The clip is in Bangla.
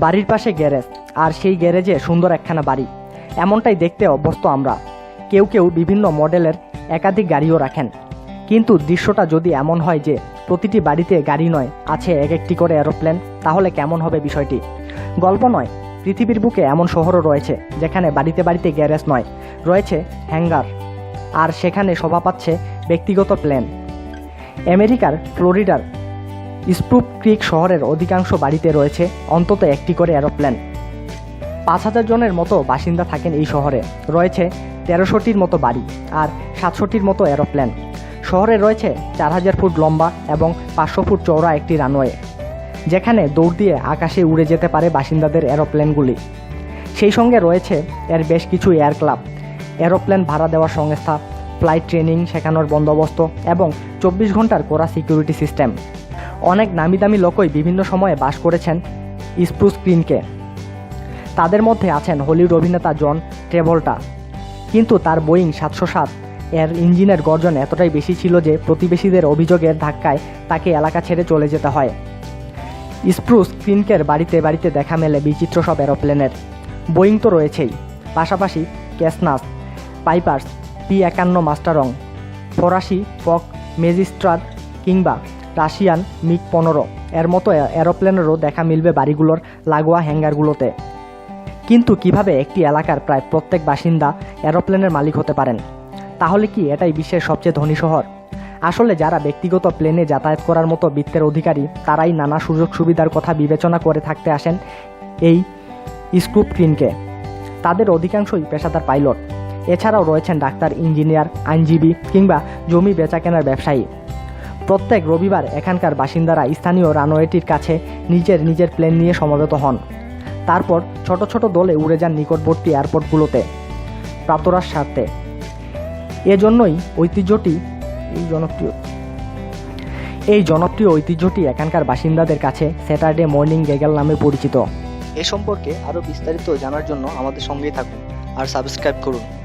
বাড়ির পাশে গ্যারেজ, আর সেই গ্যারেজে সুন্দর একখানা বাড়ি। এমনটাই দেখতে অভ্যস্ত আমরা। কেউ কেউ বিভিন্ন মডেলের একাধিক গাড়িও রাখেন। কিন্তু দৃশ্যটা যদি এমন হয় যে প্রতিটি বাড়িতে গাড়ি নয়, আছে এক একটি করে এরোপ্লেন, তাহলে কেমন হবে বিষয়টি? গল্প নয়, পৃথিবীর বুকে এমন শহরও রয়েছে, যেখানে বাড়িতে বাড়িতে গ্যারেজ নয়, রয়েছে হ্যাঙ্গার, আর সেখানে শোভা পাচ্ছে ব্যক্তিগত প্লেন। আমেরিকার ফ্লোরিডার স্প্রুপ ক্রিক শহরের অধিকাংশ বাড়িতে রয়েছে, অন্তত একটি করে এরোপ্লেন। পাঁচ হাজার জনের মতো বাসিন্দা থাকেন এই শহরে। রয়েছে তেরোশোটির মতো বাড়ি আর সাতশোটির মতো এরোপ্লেন। শহরে রয়েছে চার হাজার ফুট লম্বা এবং পাঁচশো ফুট চওড়া একটি রানওয়ে, যেখানে দৌড় দিয়ে আকাশে উড়ে যেতে পারে বাসিন্দাদের এরোপ্লেনগুলি। সেই সঙ্গে রয়েছে এর বেশ কিছু এয়ার ক্লাব, এরোপ্লেন ভাড়া দেওয়ার সংস্থা, ফ্লাইট ট্রেনিং শেখানোর বন্দোবস্ত এবং চব্বিশ ঘণ্টার করা সিকিউরিটি সিস্টেম। অনেক নামি দামি লোকই বিভিন্ন সময়ে বাস করেছেন স্প্রুস স্ক্রিনকে তাদের মধ্যে আছেন হলিউড অভিনেতা জন ট্রেভলটা কিন্তু তার বোয়িং সাতশো সাত এর ইঞ্জিনের গর্জন এতটাই বেশি ছিল যে প্রতিবেশীদের অভিযোগের ধাক্কায় তাকে এলাকা ছেড়ে চলে যেতে হয়। স্প্রুস ক্রিনকের বাড়িতে বাড়িতে দেখা মেলে বিচিত্র সব এরোপ্লেনের। বোয়িং তো রয়েছেই। পাশাপাশি ক্যাসনাস, পাইপার্স, পি একান্ন মাস্টারং, ফরাসি ফক মেজিস্ট্রাট কিংবা রাশিয়ান মিগ পনেরো। এর মতো এরোপ্লেনেরও দেখা মিলবে বাড়িগুলোর লাগোয়া হ্যাঙ্গারগুলোতে। কিন্তু কীভাবে একটি এলাকার প্রায় প্রত্যেক বাসিন্দা এরোপ্লেনের মালিক হতে পারেন? তাহলে কি এটাই বিশ্বের সবচেয়ে ধনী শহর? আসলে যারা ব্যক্তিগত প্লেনে যাতায়াত করার মতো বৃত্তের অধিকারী, তারাই নানা সুযোগ সুবিধার কথা বিবেচনা করে থাকতে আসেন এই স্ক্রুপ ক্রিনকে। তাদের অধিকাংশই পেশাদার পাইলট। এছাড়াও রয়েছেন ডাক্তার, ইঞ্জিনিয়ার, আইনজীবী কিংবা জমি বেচাকেনার ব্যবসায়ী। প্রত্যেক রবিবার এখানকার বাসিন্দারা স্থানীয় রানওয়েটির কাছে নিজের নিজের প্লেন নিয়ে সমবেত হন। তারপর ছোট ছোট দলে উড়ে যান নিকটবর্তী এয়ারপোর্টগুলোতে। প্রাতরার স্বার্থে। এজন্যই ঐতিহ্যটি এই জনপ্রিয়। এই জনপ্রিয় ঐতিহ্যটি এখানকার বাসিন্দাদের কাছে স্যাটারডে মর্নিং গেগেল নামে পরিচিত। এ সম্পর্কে আরও বিস্তারিত জানার জন্য আমাদের সঙ্গেই থাকুন আর সাবস্ক্রাইব করুন।